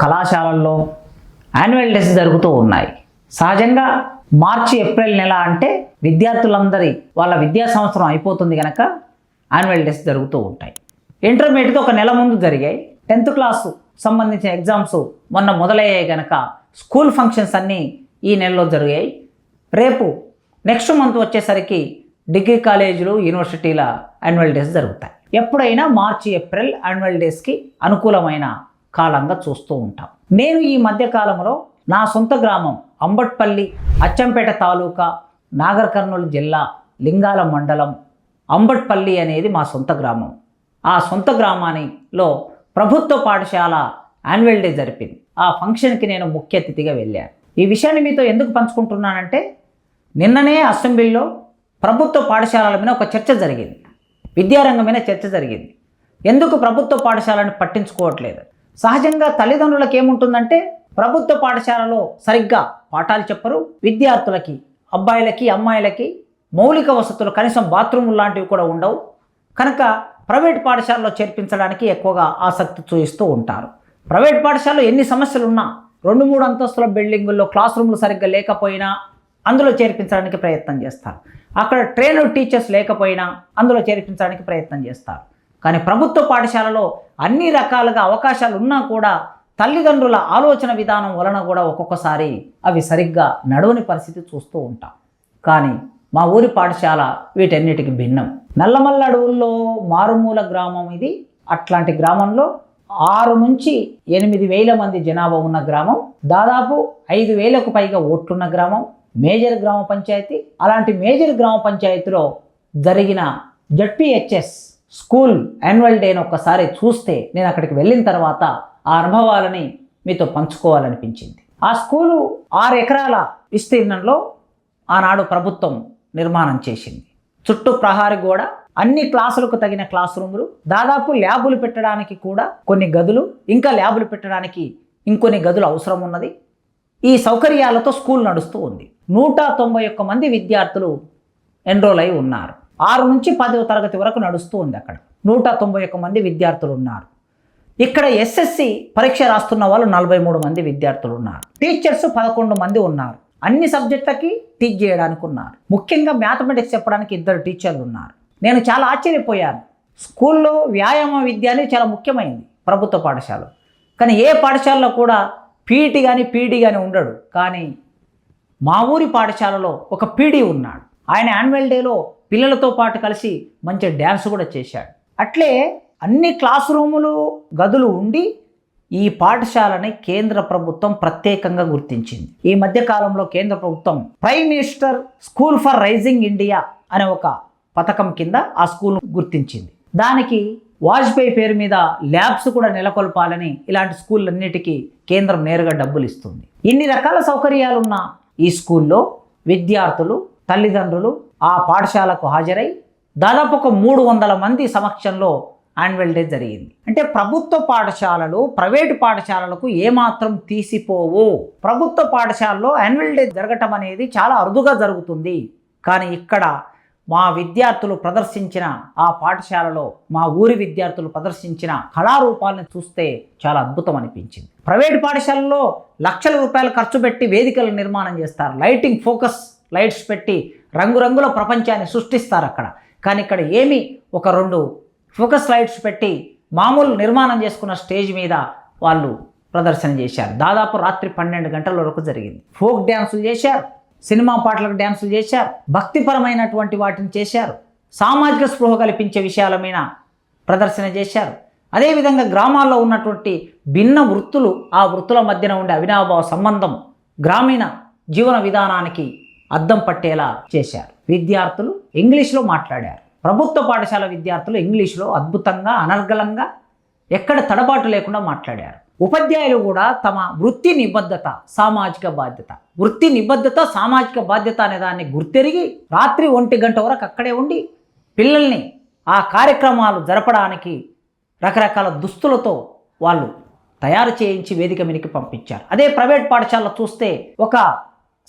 కళాశాలల్లో annual days జరుగుతూ ఉన్నాయి. సహజంగా మార్చి ఏప్రిల్ నెల అంటే విద్యార్థులందరి వాళ్ళ విద్యా సంవత్సరం అయిపోతుంది కనుక యాన్యువల్ డేస్ జరుగుతూ ఉంటాయి. ఇంటర్మీడియట్ ఒక నెల ముందు జరిగాయి. టెన్త్ క్లాసు సంబంధించిన ఎగ్జామ్స్ మొన్న మొదలయ్యాయి కనుక స్కూల్ ఫంక్షన్స్ అన్నీ ఈ నెలలో జరిగాయి. రేపు నెక్స్ట్ మంత్ వచ్చేసరికి డిగ్రీ కాలేజీలు యూనివర్సిటీల యాన్యువల్ డేస్ జరుగుతాయి. ఎప్పుడైనా మార్చి ఏప్రిల్ యాన్యువల్ డేస్కి అనుకూలమైన కాలంగా చూస్తూ ఉంటాం. నేను ఈ మధ్యకాలంలో నా సొంత గ్రామం అంబట్పల్లి అచ్చంపేట తాలూకా నాగర్ కర్నూలు జిల్లా లింగాల మండలం అంబట్పల్లి అనేది మా సొంత గ్రామం. ఆ సొంత గ్రామానిలో ప్రభుత్వ పాఠశాల యాన్యువల్ డే జరిపింది. ఆ ఫంక్షన్కి నేను ముఖ్య అతిథిగా వెళ్ళాను. ఈ విషయాన్ని మీతో ఎందుకు పంచుకుంటున్నానంటే నిన్ననే అసెంబ్లీలో ప్రభుత్వ పాఠశాలల మీద ఒక చర్చ జరిగింది. విద్యారంగం మీద చర్చ జరిగింది. ఎందుకు ప్రభుత్వ పాఠశాలను పట్టించుకోవట్లేదు? సహజంగా తల్లిదండ్రులకు ఏముంటుందంటే ప్రభుత్వ పాఠశాలలో సరిగ్గా పాఠాలు చెప్పరు. విద్యార్థులకి అబ్బాయిలకి అమ్మాయిలకి మౌలిక వసతులు కనీసం బాత్రూమ్ లాంటివి కూడా ఉండవు. కనుక ప్రైవేట్ పాఠశాలలో చేర్పించడానికి ఎక్కువగా ఆసక్తి చూపిస్తూ ఉంటారు. ప్రైవేట్ పాఠశాలలో ఎన్ని సమస్యలు ఉన్నా రెండు మూడు అంతస్తుల బిల్డింగుల్లో క్లాస్ రూమ్లు సరిగ్గా లేకపోయినా అందులో చేర్పించడానికి ప్రయత్నం చేస్తారు. అక్కడ ట్రైనర్ టీచర్స్ లేకపోయినా అందులో చేర్పించడానికి ప్రయత్నం చేస్తారు. కానీ ప్రభుత్వ పాఠశాలలో అన్ని రకాలుగా అవకాశాలు ఉన్నా కూడా తల్లిదండ్రుల ఆలోచన విధానం వలన కూడా ఒక్కొక్కసారి అవి సరిగ్గా నడవని పరిస్థితి చూస్తూ ఉంటాం. కానీ మా ఊరి పాఠశాల వీటన్నిటికి భిన్నం. నల్లమల్ల అడవుల్లో మారుమూల గ్రామం ఇది. అట్లాంటి గ్రామంలో ఆరు నుంచి ఎనిమిది వేల మంది జనాభా ఉన్న గ్రామం. దాదాపు ఐదు వేలకు పైగా ఓట్లున్న గ్రామం. మేజర్ గ్రామ పంచాయతీ. అలాంటి మేజర్ గ్రామ పంచాయతీలో జరిగిన జడ్పిహెచ్ఎస్ స్కూల్ యాన్యువల్ డేని ఒక్కసారి చూస్తే నేను అక్కడికి వెళ్ళిన తర్వాత ఆ అనుభవాలని మీతో పంచుకోవాలనిపించింది. ఆ స్కూలు ఆరు ఎకరాల విస్తీర్ణంలో ఆనాడు ప్రభుత్వం నిర్మాణం చేసింది. చుట్టూ ప్రహారీ గోడ అన్ని క్లాసులకు తగిన క్లాస్ రూములు దాదాపు ల్యాబులు పెట్టడానికి కూడా కొన్ని గదులు ఇంకా ల్యాబులు పెట్టడానికి ఇంకొన్ని గదులు అవసరం ఉన్నది. ఈ సౌకర్యాలతో స్కూల్ నడుస్తూ ఉంది. నూట తొంభై ఒక్క మంది విద్యార్థులు ఎన్రోల్ అయి ఉన్నారు. ఆరు నుంచి పదవ తరగతి వరకు నడుస్తూ ఉంది అక్కడ. నూట తొంభై ఒక్క మంది విద్యార్థులు ఉన్నారు ఇక్కడ ఎస్ఎస్సి పరీక్ష రాస్తున్న వాళ్ళు నలభై మూడు మంది విద్యార్థులు ఉన్నారు టీచర్స్ పదకొండు మంది ఉన్నారు. అన్ని సబ్జెక్టులకి టీచ్ చేయడానికి ఉన్నారు. ముఖ్యంగా మ్యాథమెటిక్స్ చెప్పడానికి ఇద్దరు టీచర్లు ఉన్నారు. నేను చాలా ఆశ్చర్యపోయాను. స్కూల్లో వ్యాయామ విద్య అనేది చాలా ముఖ్యమైనది ప్రభుత్వ పాఠశాల కానీ ఏ పాఠశాలలో కూడా పీఈటీ కానీ పీఈటీ కానీ ఉండడు. కానీ మా ఊరి పాఠశాలలో ఒక పీడీ ఉన్నాడు. ఆయన యాన్యువల్ డేలో పిల్లలతో పాటు కలిసి మంచి డ్యాన్స్ కూడా చేశాడు. అట్లే అన్ని క్లాస్ రూములు గదులు ఉండి ఈ పాఠశాలని కేంద్ర ప్రభుత్వం ప్రత్యేకంగా గుర్తించింది. ఈ మధ్య కాలంలో కేంద్ర ప్రభుత్వం prime minister school for rising India అనే ఒక పథకం కింద ఆ స్కూల్ గుర్తించింది. దానికి వాజ్పేయి పేరు మీద ల్యాబ్స్ కూడా నెలకొల్పాలని ఇలాంటి స్కూళ్ళన్నిటికీ కేంద్రం నేరుగా డబ్బులు ఇస్తుంది. ఇన్ని రకాల సౌకర్యాలున్న ఈ స్కూల్లో విద్యార్థులు తల్లిదండ్రులు ఆ పాఠశాలకు హాజరై దాదాపు ఒక మూడు వందల మంది సమక్షంలో యాన్యువల్ డే జరిగింది. అంటే ప్రభుత్వ పాఠశాలలు ప్రైవేటు పాఠశాలలకు ఏమాత్రం తీసిపోవు. ప్రభుత్వ పాఠశాలలో యాన్యువల్ డే జరగటం అనేది చాలా అరుదుగా జరుగుతుంది. కానీ ఇక్కడ మా విద్యార్థులు ప్రదర్శించిన ఆ పాఠశాలలో మా ఊరి విద్యార్థులు ప్రదర్శించిన కళారూపాలను చూస్తే చాలా అద్భుతం అనిపించింది. ప్రైవేట్ పాఠశాలలో లక్షల రూపాయలు ఖర్చు పెట్టి వేదికలు నిర్మాణం చేస్తారు. లైటింగ్ ఫోకస్ లైట్స్ పెట్టి రంగురంగుల ప్రపంచాన్ని సృష్టిస్తారు అక్కడ. కానీ ఇక్కడ ఏమి ఒక రెండు ఫోకస్ లైట్స్ పెట్టి మామూలు నిర్మాణం చేసుకున్న స్టేజ్ మీద వాళ్ళు ప్రదర్శన చేశారు. దాదాపు రాత్రి పన్నెండు గంటల వరకు జరిగింది. ఫోక్ డ్యాన్సులు చేశారు. సినిమా పాటలకు డ్యాన్సులు చేశారు. భక్తిపరమైనటువంటి వాటిని చేశారు. సామాజిక స్పృహ కల్పించే విషయాల మీద ప్రదర్శన చేశారు. అదేవిధంగా గ్రామాల్లో ఉన్నటువంటి భిన్న వృత్తులు ఆ వృత్తుల మధ్యన ఉండే అవినాభావ సంబంధం గ్రామీణ జీవన విధానానికి అద్దం పట్టేలా చేశారు. విద్యార్థులు ఇంగ్లీష్లో మాట్లాడారు. ప్రభుత్వ పాఠశాల విద్యార్థులు ఇంగ్లీష్లో అద్భుతంగా అనర్గలంగా ఎక్కడ తడబాటు లేకుండా మాట్లాడారు. ఉపాధ్యాయులు కూడా తమ వృత్తి నిబద్ధత సామాజిక బాధ్యత. వృత్తి నిబద్ధత సామాజిక బాధ్యత అనే దాన్ని గుర్తెరిగి రాత్రి ఒంటి గంట వరకు అక్కడే ఉండి పిల్లల్ని ఆ కార్యక్రమాలు జరపడానికి రకరకాల దుస్తులతో వాళ్ళు తయారు చేయించి వేదిక మీదకి పంపించారు. అదే ప్రైవేట్ పాఠశాలలో చూస్తే ఒక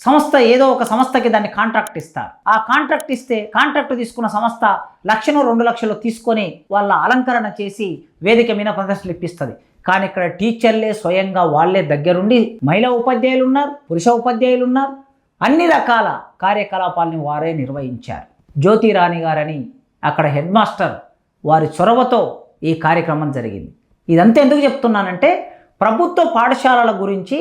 సంస్థ ఏదో ఒక సంస్థకి దాన్ని కాంట్రాక్ట్ ఇస్తారు. ఆ కాంట్రాక్ట్ ఇస్తే కాంట్రాక్ట్ తీసుకున్న సంస్థ లక్షను రెండు లక్షలు తీసుకొని వాళ్ళ అలంకరణ చేసి వేదిక మీద ప్రదర్శనలు ఇప్పిస్తుంది. కానీ ఇక్కడ టీచర్లే స్వయంగా వాళ్ళే దగ్గరుండి మహిళా ఉపాధ్యాయులు ఉన్నారు పురుష ఉపాధ్యాయులు ఉన్నారు అన్ని రకాల కార్యకలాపాలని వారే నిర్వహించారు. జ్యోతిరాణి గారని అక్కడ హెడ్ మాస్టర్ వారి చొరవతో ఈ కార్యక్రమం జరిగింది. ఇదంతా ఎందుకు చెప్తున్నానంటే ప్రభుత్వ పాఠశాలల గురించి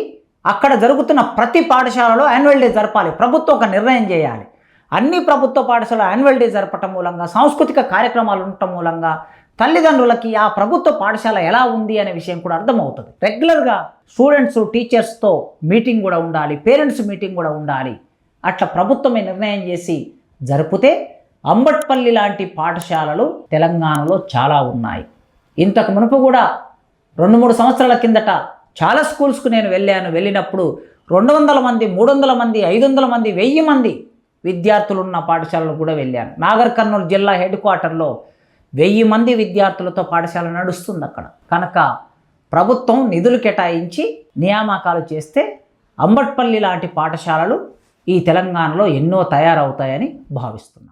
అక్కడ జరుగుతున్న ప్రతి పాఠశాలలో యాన్యువల్ డే జరపాలి. ప్రభుత్వం ఒక నిర్ణయం చేయాలి. అన్ని ప్రభుత్వ పాఠశాల యాన్యువల్ డే జరపటం మూలంగా సాంస్కృతిక కార్యక్రమాలు ఉండటం మూలంగా తల్లిదండ్రులకి ఆ ప్రభుత్వ పాఠశాల ఎలా ఉంది అనే విషయం కూడా అర్థమవుతుంది. రెగ్యులర్గా స్టూడెంట్స్ టీచర్స్తో మీటింగ్ కూడా ఉండాలి పేరెంట్స్ మీటింగ్ కూడా ఉండాలి. అట్లా ప్రభుత్వమే నిర్ణయం చేసి జరిపితే అంబట్పల్లి లాంటి పాఠశాలలు తెలంగాణలో చాలా ఉన్నాయి. ఇంతకు మునుపు కూడా రెండు మూడు సంవత్సరాల కిందట చాలా స్కూల్స్కు నేను వెళ్ళాను. వెళ్ళినప్పుడు రెండు వందల మంది మూడు వందల మంది ఐదు వందల మంది వెయ్యి మంది విద్యార్థులు ఉన్న పాఠశాలలు కూడా వెళ్ళాను. నాగర్ కర్నూలు జిల్లా హెడ్ క్వార్టర్లో వెయ్యి మంది విద్యార్థులతో పాఠశాల నడుస్తుంది అక్కడ. కనుక ప్రభుత్వం నిధులు కేటాయించి నియామకాలు చేస్తే అంబట్పల్లి లాంటి పాఠశాలలు ఈ తెలంగాణలో ఎన్నో తయారవుతాయని భావిస్తున్నాను.